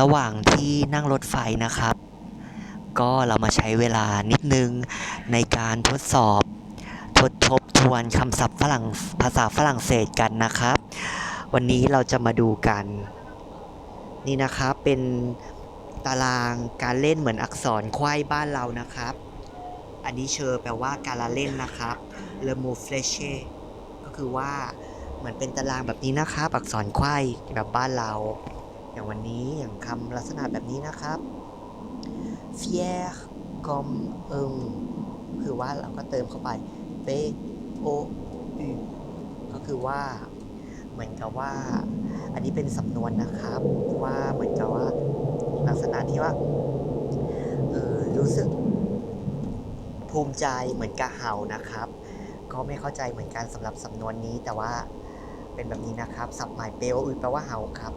ระหว่างที่นั่งรถไฟนะครับ ก็เรามาใช้เวลานิดนึงในการทดสอบทดทบทวนคำศัพท์ฝรั่งภาษาฝรั่งเศสกันนะครับ วันนี้เราจะมาดูกัน นี่นะครับเป็นตารางการเล่นเหมือนอักษรไขว้บ้านเรานะครับ อันนี้เชอร์แปลว่าการละเล่นนะครับ le mot fléché ก็คือว่าเหมือนเป็นตารางแบบนี้นะครับ อักษรไขว้แบบบ้านเรา อย่างวันนี้อย่างคำลักษณะแบบนี้นะครับ fier comme un คือว่าเราก็เติมเข้าไป p o u ก็คือว่า เหมือนกับว่า อันนี้เป็นสำนวนนะครับ ว่าเหมือนกับว่า ลักษณะที่ว่าเออรู้สึกภูมิใจเหมือนกระเห่านะครับ ก็ไม่เข้าใจเหมือนกันสำหรับสำนวนนี้แต่ว่าเป็นแบบนี้นะครับ สับหมายเปลวอุยแปลว่าเห่าครับ